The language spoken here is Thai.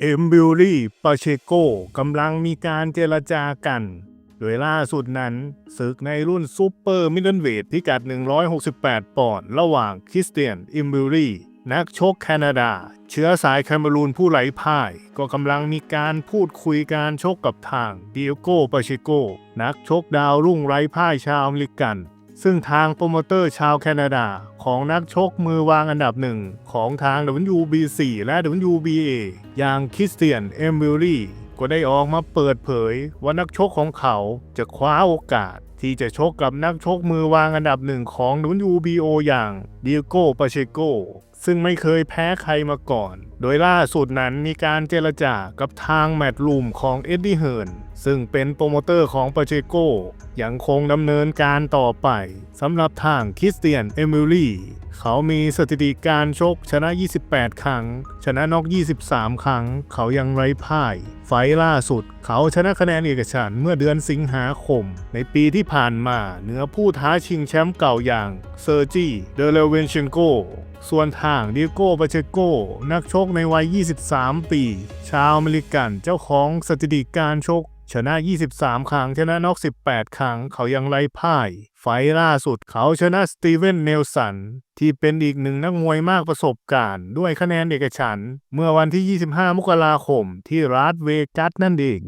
เอ็มบิลลี่ปาเชโกกำลังมีการเจรจากัน โดยล่าสุดนั้นศึกในรุ่นซูเปอร์มิดเดิลเวทพิกัด 168 ปอนด์ระหว่างคริสเตียนอิมบิลลี่นักชกแคนาดา เชื้อสายแคเมรูนผู้ไร้พ่าย ก็กำลังมีการพูดคุยการชกกับทางเดียโกปาเชโก นักชกดาวรุ่งไร้พ่ายชาวอเมริกัน ซึ่งทางโปรโมเตอร์ชาวแคนาดาของนักชกมือวางอันดับหนึ่งของทาง WBC และ WBA อย่างคริสเตียน เอมวิลลี่ก็ได้ออกมาเปิดเผยว่านักชกของเขาจะคว้าโอกาส ที่จะชกกับนักชกมือวางอันดับหนึ่งของ WBO อย่างเดียโกปาเชโก ซึ่งไม่เคยแพ้ใครมาก่อน โดยล่าสุดนั้นมีการเจรจากับทางแมตต์ลูมของเอ็ดดี้เฮิร์นซึ่งเป็นโปรโมเตอร์ของปาเชโกยังคงดำเนินการต่อไปสำหรับทางคริสเตียนเอมิลี่เขามีสถิติการชกชนะ 28 ครั้ง ชนะน็อก 23 ครั้ง เขายังไร้พ่าย ไฟล์ล่าสุด เขาชนะคะแนนเอกฉันเมื่อเดือนสิงหาคม ในปีที่ผ่านมาเหนือผู้ท้าชิงแชมป์เก่าอย่างเซอร์จีเดเลเวนเชนโก ส่วนทางดิโก้ปาเชโกนักชกในวัย 23 ปี ชาวอเมริกันเจ้าของสถิติการชก ชนะ 23 ครั้ง ชนะน็อก 18 ครั้ง เขายังไร้พ่าย ไฟล่าสุดเขาชนะสตีเวนเนลสัน ที่เป็นอีกหนึ่งนักมวยมากประสบการณ์ ด้วยคะแนนเอกฉัน เมื่อวันที่ 25 มกราคมที่รัสเวกัสนั่นเอง